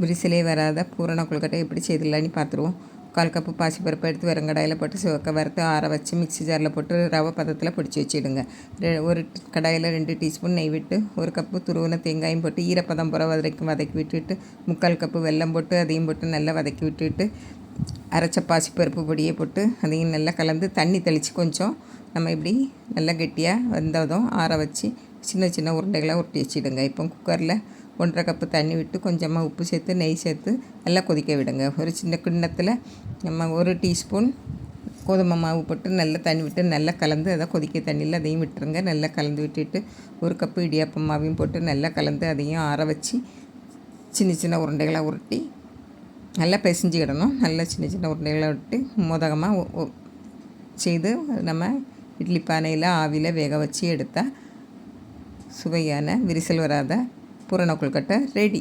விரிசலே வராத பூரண கொழுக்கட்டை எப்படி செய்திடலான்னு பார்த்துருவோம். கால் கப்பு பாசிப்பருப்பு எடுத்து வெறுங்கடாயில் போட்டு சிவக்க வறுத்து ஆற வச்சு மிக்ஸி ஜாரில் போட்டு ரவை பதத்தில் பிடிச்சி வச்சிடுங்க. ரெ- ஒரு கடாயில் ரெண்டு டீஸ்பூன் நெய் விட்டு ஒரு கப்பு துருவின தேங்காயும் போட்டு ஈரப்பதம் புற வதக்கும் வதக்கி விட்டுட்டு முக்கால் கப்பு வெல்லம் போட்டு அதையும் போட்டு நல்லா வதக்கி விட்டுட்டு அரைச்ச பாசிப்பருப்பு பொடியை போட்டு அதையும் நல்லா கலந்து தண்ணி தெளித்து கொஞ்சம் நம்ம இப்படி நல்லா கெட்டியாக வந்ததும் ஆற வச்சு சின்ன சின்ன உருண்டைகளாக உருட்டி வச்சிடுங்க. இப்போ குக்கரில் ஒன்றரை கப்பு தண்ணி விட்டு கொஞ்சமாக உப்பு சேர்த்து நெய் சேர்த்து நல்லா கொதிக்க விடுங்க. ஒரு சின்ன கிண்ணத்தில் நம்ம ஒரு டீஸ்பூன் கோதுமை மாவு போட்டு நல்லா தண்ணி விட்டு நல்லா கலந்து அதை கொதிக்க தண்ணியில் அதையும் விட்டுருங்க. நல்லா கலந்து விட்டுட்டு ஒரு கப்பு இடியாப்பம் மாவையும் போட்டு நல்லா கலந்து அதையும் ஆற வச்சு சின்ன சின்ன உருண்டைகளாக உருட்டி நல்லா பிசைஞ்சிக்கிடணும். நல்லா சின்ன சின்ன உருண்டைகளாக விட்டு மோதகமாக செய்து நம்ம இட்லி பானையில் ஆவியில் வேக வச்சு எடுத்தால் சுவையான விரிசல் வராத பூரண கொழுக்கட்டை ரெடி